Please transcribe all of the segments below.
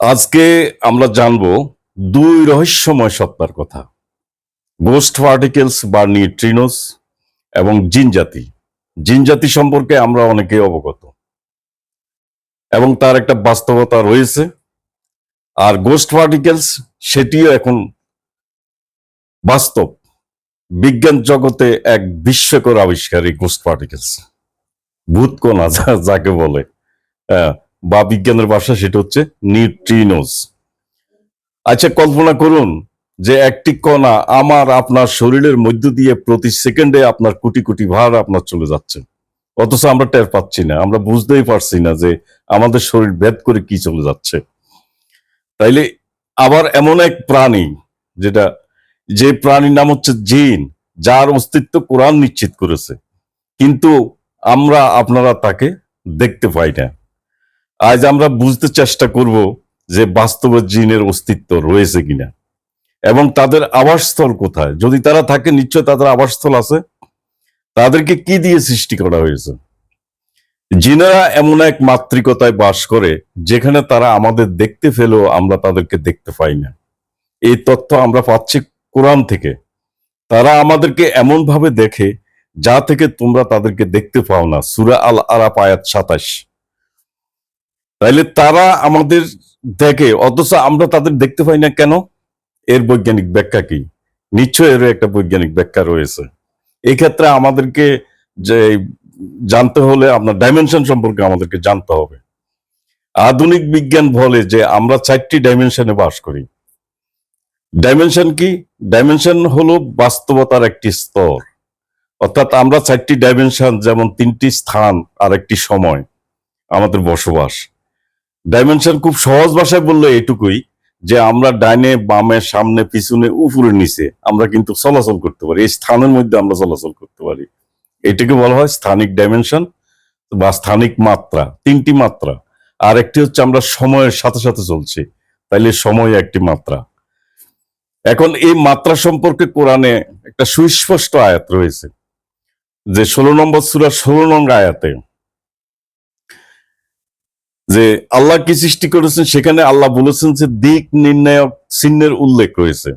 আজকে আমরা জানব দুই রহস্যময় সত্তার কথা। গোস্ট পার্টিকেলস বা নিউট্রিনোস এবং জিন জাতি। জিন জাতি সম্পর্কে আমরা অনেকে অবগত। এবং তার একটা বাস্তবতা রয়েছে। আর গোস্ট পার্টিকেলস সেটিও এখন বাস্তব। বিজ্ঞান জগতে এক বিস্ময়কর আবিষ্কার এই গোস্ট পার্টিকেলস ভূতকণা যাকে বলে। আহ, বা বিজ্ঞানের ভাষা সেটা হচ্ছে নিউট্রিনোস আচ্ছা কল্পনা করুন যে একটি কণা আমার আপনার শরীরের মধ্য দিয়ে প্রতি সেকেন্ডে আপনার কোটি কোটি ভার আপনার চলে যাচ্ছে। অথচ আমরা টের পাচ্ছি না, আমরা বুঝতেই পারছি না যে আমাদের শরীর ভেদ করে কি চলে যাচ্ছে। তাইলে আবার এমন এক প্রাণী যেটা, যে প্রাণীর নাম হচ্ছে জিন, যার অস্তিত্ব কোরআন নিশ্চিত করেছে। কিন্তু আমরা, আপনারা তাকে দেখতে পাই না। আজ আমরা বুঝতে চেষ্টা করব যে বাস্তবে জিনের অস্তিত্ব রয়েছে কিনা। এবং তাদের আবাসস্থল কোথায়? যদি তারা থাকে, নিশ্চয় তাদের আবাসস্থল আছে। তাদেরকে কি দিয়ে সৃষ্টি করা হয়েছে? জিনেরা এমন এক মাতৃকতায় বাস করে, যেখানে তারা আমাদের দেখতে ফেলেও আমরা তাদেরকে দেখতে পাই না। এই তথ্য আমরা পাচ্ছি কোরআন থেকে। তারা আমাদেরকে এমন ভাবে দেখে, যা থেকে তোমরা তাদেরকে দেখতে পাও না। সুরা আল আরাপ আয়াত সাতাশ। তাইলে তারা আমাদের দেখে, অথচ আমরা তাদের দেখতে পাই না কেন? এর বৈজ্ঞানিক ব্যাখ্যা কি? নিশ্চয় এর একটা বৈজ্ঞানিক ব্যাখ্যা রয়েছে। এই ক্ষেত্রে আমাদেরকে যে জানতে হলে আপনার ডাইমেনশন সম্পর্কে আমাদেরকে জানতে হবে। আধুনিক বিজ্ঞান বলে যে আমরা চারটি ডাইমেনশনে বাস করি। ডাইমেনশন কি? ডাইমেনশন হলো বাস্তবতার একটি স্তর। অর্থাৎ আমরা চারটি ডাইমেনশন যেমন তিনটি স্থান আর একটি সময়, আমাদের বসবাস। ডাইমেনশন খুব সহজ ভাষায় বললে এটুকুই যে আমরা ডাইনে বামে, সামনে, পিছনে, উপরে, নিচে আমরা কিন্তু চলাচল করতে পারি। এই স্থানের মধ্যে আমরা চলাচল করতে পারি। এটাকে বলা হয় স্থানিক ডাইমেনশন বা স্থানিক মাত্রা, তিনটি মাত্রা। আর একটি হচ্ছে আমরা সময়ের সাথে সাথে চলছি, তাইলে সময় একটি মাত্রা। এখন এই মাত্রা সম্পর্কে কোরআনে একটা সুস্পষ্ট আয়াত রয়েছে, যে ষোলো নম্বর সুরা ষোলো নম্বর আয়াতে যে আল্লাহ কি সৃষ্টি করেছেন? সেখানে আল্লাহ বলেছেন যে দিক নির্ণায়ক চিহ্নের উল্লেখ রয়েছে।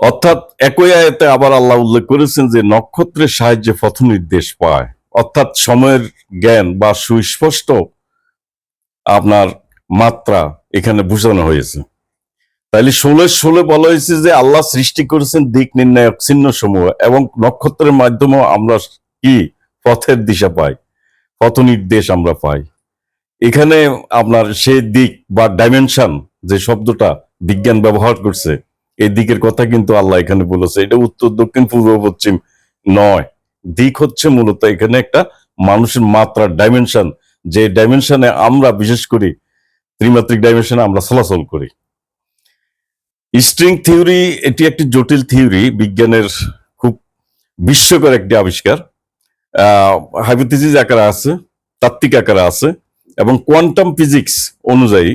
অর্থাৎ একই আয়াতে আবার আল্লাহ উল্লেখ করেছেন যে নক্ষত্রের সাহায্যে পথ নির্দেশ পায়। অর্থাৎ সময়ের জ্ঞান বা সুস্পষ্ট আপনার মাত্রা এখানে বোঝানো হয়েছে। তাইলে ষোলো ষোলো বলা হয়েছে যে আল্লাহ সৃষ্টি করেছেন দিক নির্ণায়ক চিহ্ন সমূহ এবং নক্ষত্রের মাধ্যমেও আমরা কি পথের দিশা পাই? পথ নির্দেশ আমরা পাই। এখানে আপনার সেই দিক বা ডাইমেনশন যে শব্দটা বিজ্ঞান ব্যবহার করছে, এই দিকের কথা কিন্তু আল্লাহ এখানে বলেছে। এটা উত্তর, দক্ষিণ, পূর্ব, পশ্চিম নয়। দিক হচ্ছে মূলত এখানে একটা মানুষের মাত্রার ডাইমেনশন যে ডাইমেনশনে আমরা, বিশেষ করে ত্রিমাত্রিক ডাইমেনশনে আমরা চলাচল করি। স্ট্রিং থিওরি এটি একটি জটিল থিওরি বিজ্ঞানের খুব বিস্ময়কর একটি আবিষ্কার। হাইপোথিসিস আকারে আছে, তাত্ত্বিক আকারে আছে। এবং কোয়ান্টাম ফিজিক্স অনুযায়ী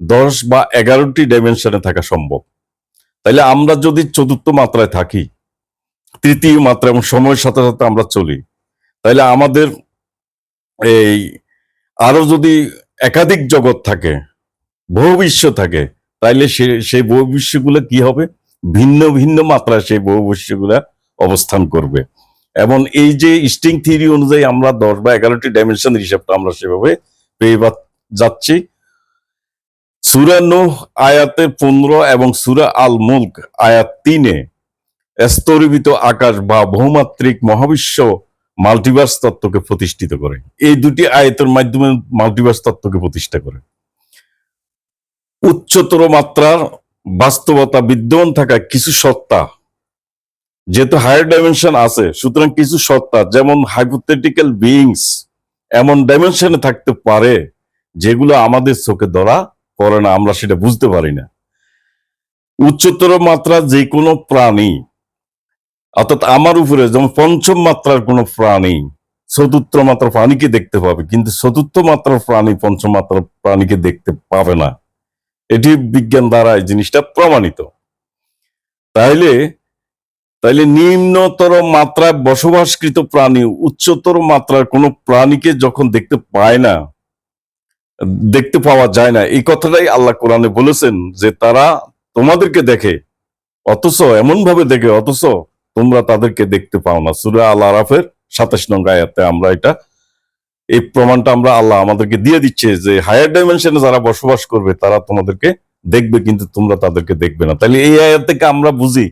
দশ বা এগারোটি ডাইমেনশনে থাকা সম্ভব। তাইলে আমরা যদি চতুর্থ মাত্রায় থাকি, তৃতীয় মাত্রা এবং সময়ের সাথে সাথে আমরা চলি, তাইলে আমাদের এই আরও যদি একাধিক জগৎ থাকে বিশ্ব থাকে, তাইলে সে, সেই বিশ্বগুলো কি হবে? ভিন্ন ভিন্ন মাত্রায় সেই বিশ্বগুলা অবস্থান করবে। এবং এই যে স্ট্রিং থিওরি অনুযায়ী আমরা দশ বা এগারোটি ডাইমেনশনের হিসাবটা আমরা সেভাবে পেয়ে যাচ্ছি। সুরা নূহ আয়াতে পনেরো এবং সুরা আল মুলক আয়াত তিনে স্তরীভূত আকাশ বা বহুমাত্রিক মহাবিশ্ব মাল্টিভার্স তত্ত্বকে প্রতিষ্ঠিত করে। এই দুটি আয়াতের মাধ্যমে মাল্টিভার্স তত্ত্বকে প্রতিষ্ঠা করে। উচ্চতর মাত্রার বাস্তবতা বিদ্যমান থাকা কিছু সত্তা, যেহেতু হায়ার ডাইমেনশন আছে, সুতরাং কিছু সত্তা, যেমন হাইপোথেটিক্যাল বিইংস এমন ডাইমেনশনে থাকতে পারে যেগুলো আমাদের চোখে ধরা পড়ে না, আমরা সেটা বুঝতে পারি না। উচ্চতর মাত্রা যে কোনো প্রাণী, অর্থাৎ আমার উপরে যেমন পঞ্চম মাত্রার কোনো প্রাণী, চতুর্থ মাত্রার প্রাণীকে দেখতে পাবে, কিন্তু চতুর্থ মাত্রার প্রাণী পঞ্চম মাত্রার প্রাণীকে দেখতে পাবে না। এটি বিজ্ঞান দ্বারা এই জিনিসটা প্রমাণিত। তাইলে তাইলে নিম্নতর মাত্রায় বসবাসকৃত প্রাণী, উচ্চতর মাত্রার কোনো প্রাণীকে যখন দেখতে পায় না, দেখতে পাওয়া যায় না, এই কথাটাই আল্লাহ কোরআনে বলেছেন যে তারা তোমাদেরকে দেখে, অথচ এমন ভাবে দেখে, অথচ তোমরা তাদেরকে দেখতে পাও না। সুরা আল আরাফের সাতাশ নং আয়াতে আমরা এটা, এই প্রমাণটা আমরা আল্লাহ আমাদেরকে দিয়ে দিচ্ছে যে হায়ার ডাইমেনশনে যারা বসবাস করবে, তারা তোমাদেরকে দেখবে, কিন্তু তোমরা তাদেরকে দেখবে না। তাহলে এই আয়াত থেকে আমরা বুঝি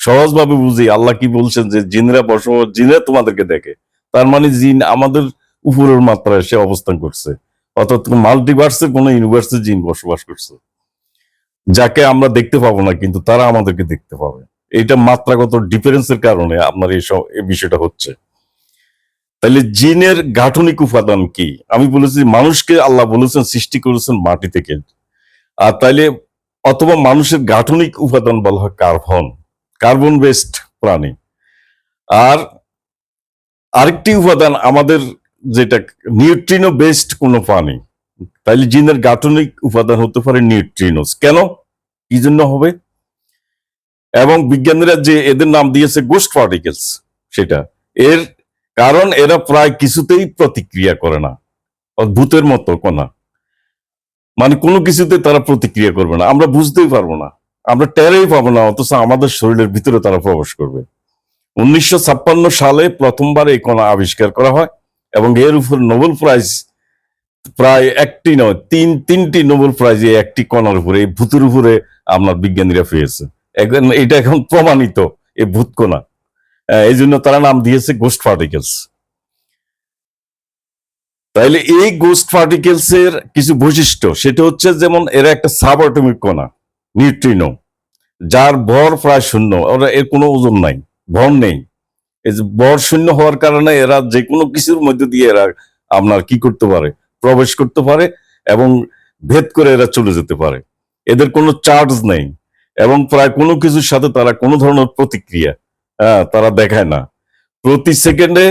সহজভাবে বুঝি আল্লাহ কি বলছেন যে জিনরা বসবাস জিনরা তোমাদেরকে দেখে। তার মানে জিন আমাদের উপরের মাত্রায় সে অবস্থান করছে। অর্থাৎ মাল্টিভার্সে কোন ইউনিভার্সে জিন বসবাস করছে। যাকে আমরা দেখতে পাবো না, কিন্তু তারা আমাদেরকে দেখতে পাবে। এটা মাত্রাগত ডিফারেন্সের কারণে আপনার এই এই বিষয়টা হচ্ছে। তাহলে জিনের গাঠনিক উপাদান কি? আমি বলেছি মানুষকে আল্লাহ বলেছেন সৃষ্টি করেছেন মাটি থেকে। আর তাইলে অথবা মানুষের গাঠনিক উপাদান বলা হয় কার্বন। কার্বন বেসড প্রাণী। আর আরেকটি উপাদান আমাদের যেটা নিউট্রিনো বেসড কোনো প্রাণী, তাইলে জিনের গাঠনিক উপাদান হতে পারে নিউট্রিনোস কেন? কি জন্য হবে? এবং বিজ্ঞানীরা যে এদের নাম দিয়েছে গোস্ট পার্টিকেলস, সেটা। এর কারণ এরা প্রায় কিছুতেই প্রতিক্রিয়া করে না ভূতের মতো কোনা মানে কোনো কিছুতে তারা প্রতিক্রিয়া করবে না, আমরা বুঝতেই পারব না। আমরা টেরেই পাবো না, অথচ আমাদের শরীরের ভিতরে তারা প্রবেশ করবে। উনিশশো ছাপ্পান্ন সালে প্রথমবার এই কণা আবিষ্কার করা হয় এবং এর উপর নোবেল প্রাইজ প্রায় একটি নয়, তিন, তিনটি নোবেল প্রাইজ এই একটি কণার উপরে, এই ভূতের উপরে আপনার বিজ্ঞানীরা পেয়েছে। এটা এখন প্রমাণিত, এই ভূত কণা। এই জন্য তারা নাম দিয়েছে গোস্ট পার্টিকেলস তাইলে এই গোস্ট পার্টিকেলস এর কিছু বৈশিষ্ট্য, সেটা হচ্ছে যেমন এরা একটা সাব অ্যাটমিক কণা। নিউট্রিনো যার ভর প্রায় শূন্য ওরা এর কোনো ওজন নাই ভর নেই। ভর শূন্য হওয়ার কারণে এরা যে কোনো কিছুর মধ্যে দিয়ে এরা আপনার কি করতে পারে? প্রবেশ করতে পারে এবং ভেদ করে এরা চলে যেতে পারে। এদের কোনো চার্জ নেই এবং প্রায় কোনো কিছুর সাথে তারা কোনো ধরনের প্রতিক্রিয়া হ্যাঁ, তারা দেখায় না। প্রতি সেকেন্ডে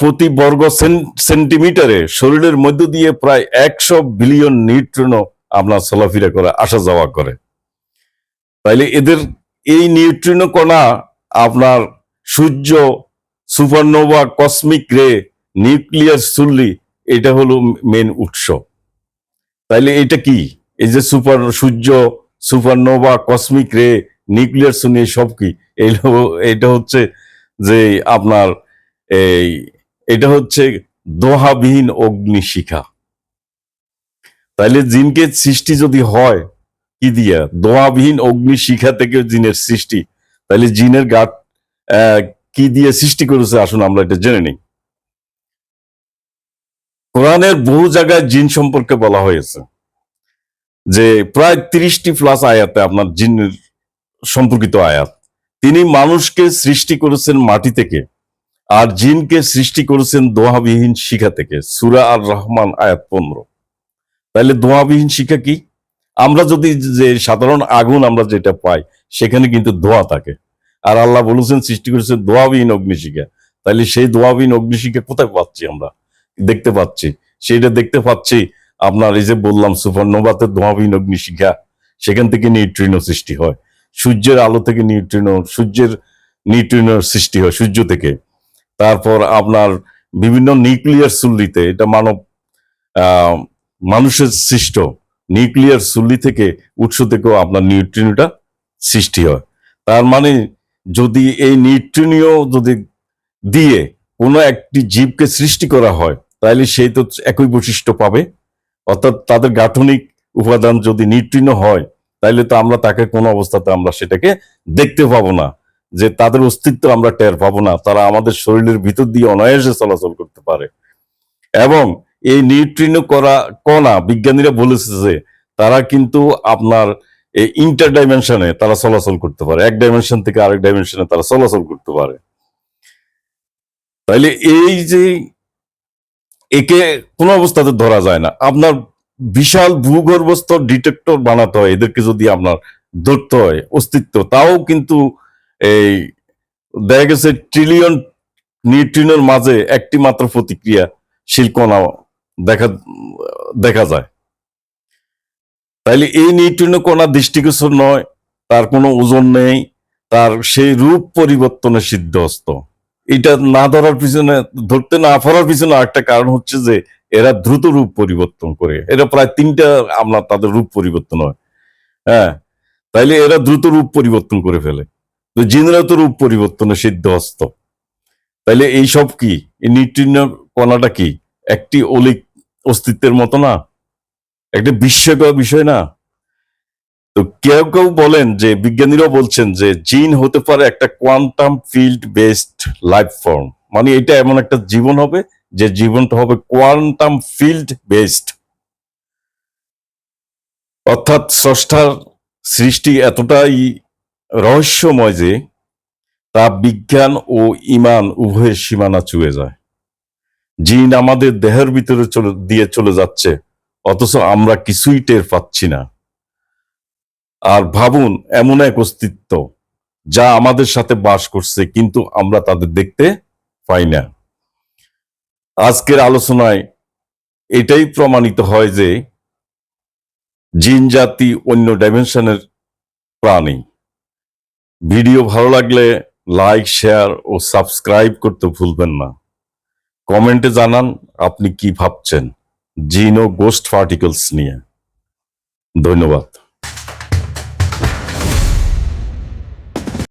প্রতি বর্গ সেন- সেন্টিমিটারে শরীরের মধ্য দিয়ে প্রায় একশো বিলিয়ন নিউট্রনও আপনার চলাফেরা করে, আসা যাওয়া করে। তাইলে এদের এই নিউট্রিনো কণা আপনার সূর্য সুপারনোভা কসমিক রে নিউক্লিয়ার সুল্লি এটা হলো মেন উৎস। তাইলে এটা কি? এই যে সুপার সূর্য সুপারনোভা কসমিক রে নিউক্লিয়ার সুনি সব কি? এটা হচ্ছে যে আপনার এই, এটা হচ্ছে দোহাবিহীন অগ্নিশিখা। তাইলে জিনকে সৃষ্টি যদি হয়, কি দিয়া? দোয়াবিহীন অগ্নিশিখা থেকে জিনের সৃষ্টি। তাহলে জিনের গাট কি দিয়ে সৃষ্টি করেছে? আসুন আমরা এটা জেনে নিই। কোরআনের বহু জায়গায় জিন সম্পর্কে বলা হয়েছে যে প্রায় তিরিশটি প্লাস আয়াতে আপনার জিনের সম্পর্কিত আয়াত। তিনি মানুষকে সৃষ্টি করেছেন মাটি থেকে আর জিনকে সৃষ্টি করেছেন দোহাবিহীন শিখা থেকে। সুরা আর রহমান আয়াত পনেরো। তাহলে দোয়াবিহীন শিখা কি? আমরা যদি যে সাধারণ আগুন আমরা যেটা পাই, সেখানে কিন্তু ধোঁয়া থাকে। আর আল্লাহ বলেছেন, সৃষ্টি করেছেন দোয়াবিহীন অগ্নিশিখা। তাহলে সেই দোয়াবিহীন অগ্নিশিখা কোথায় পাচ্ছি আমরা? দেখতে পাচ্ছি। সেটা দেখতে পাচ্ছি, আপনার এই যে বললাম, সুপারনোভাতে দোয়াবিহীন অগ্নিশিখা। সেখান থেকে নিউট্রিনো সৃষ্টি হয়। সূর্যের আলো থেকে নিউট্রিনো, সূর্যের নিউট্রিনোর সৃষ্টি হয় সূর্য থেকে। তারপর আপনার বিভিন্ন নিউক্লিয়ার চুল্লিতে, এটা মানব মানুষের সৃষ্ট নিউক্লিয়ার চুল্লি থেকে উৎস থেকেও আপনার নিউট্রিনোটা সৃষ্টি হয়। তার মানে যদি এই নিউট্রিনিও যদি দিয়ে কোনো একটি জীবকে সৃষ্টি করা হয় তাহলে সেই তো একই বৈশিষ্ট্য পাবে। অর্থাৎ তাদের গাঠনিক উপাদান যদি নিউট্রিনো হয় তাহলে তো আমরা তাকে কোনো অবস্থাতে আমরা সেটাকে দেখতে পাবো না। যে তাদের অস্তিত্ব আমরা টের পাবো না, তারা আমাদের শরীরের ভিতর দিয়ে অনায়াসে চলাচল করতে পারে। এবং এই নিউট্রিনো করা কণা বিজ্ঞানীরা বলেছে যে তারা কিন্তু আপনার এই ইন্টার ডাইমেনশনে তারা চলাচল করতে পারে। এক ডাইমেনশন থেকে আরেক ডাইমেনশনে তারা চলাচল করতে পারে। তাইলে এই যে একে কোনো অবস্থাতে ধরা যায় না। আপনার বিশাল ভূগর্ভস্থ ডিটেক্টর বানাতে হয়, এদেরকে যদি আপনার ধরতে হয়, অস্তিত্ব, তাও কিন্তু এই দেখা গেছে ট্রিলিয়ন নিউট্রিনোর মাঝে একটি মাত্র প্রতিক্রিয়াশীল কণা দেখা দেখা যায়। তাইলে এই নিউট্রিনো কণা দৃষ্টিগোচর নয়, তার কোনো ওজন নেই, তার সেই রূপ পরিবর্তনে সিদ্ধহস্ত। এটা না ধরার পিছনে, ধরতে না পারার পিছনে একটা কারণ হচ্ছে যে, এরা দ্রুত রূপ পরিবর্তন করে। এরা প্রায় তিনটা আমরা তাদের রূপ পরিবর্তন হয়। হ্যাঁ তাইলে এরা দ্রুত রূপ পরিবর্তন করে ফেলে। তো জিনরা তো রূপ পরিবর্তনে সিদ্ধ সিদ্ধহস্ত। তাইলে এইসব কি? এই নিউট্রিনো কণাটা কি? একটি অলিক অস্তিত্বের মতো না। একটা বিস্ময়কর বিষয় না। তো কেউ কেউ বলেন যে, বিজ্ঞানীরাও বলছেন যে, জিন হতে পারে একটা quantum field based life form. মানে এটা এমন একটা জীবন হবে, যে জীবনটা হবে কোয়ান্টাম ফিল্ড বেসড। অর্থাৎ স্রষ্টার সৃষ্টি এতটাই রহস্যময় যে, তা বিজ্ঞান ও ইমান উভয়ের সীমানা চুয়ে যায়। জিন আমাদের দেহের ভিতরে চলে, দিয়ে চলে যাচ্ছে, অথচ আমরা কিছুই টের পাচ্ছি না। আর ভাবুন, এমন এক অস্তিত্ব যা আমাদের সাথে বাস করছে, কিন্তু আমরা তাদের দেখতে পাই না। আজকের আলোচনায় এটাই প্রমাণিত হয় যে জিন জাতি অন্য ডাইমেনশনের প্রাণী। ভিডিও ভালো লাগলে লাইক শেয়ার ও সাবস্ক্রাইব করতে ভুলবেন না। কমেন্টে জানান আপনি কি ভাবছেন। জিনো গোস্ট পার্টিকলস নিয়ে। ধন্যবাদ।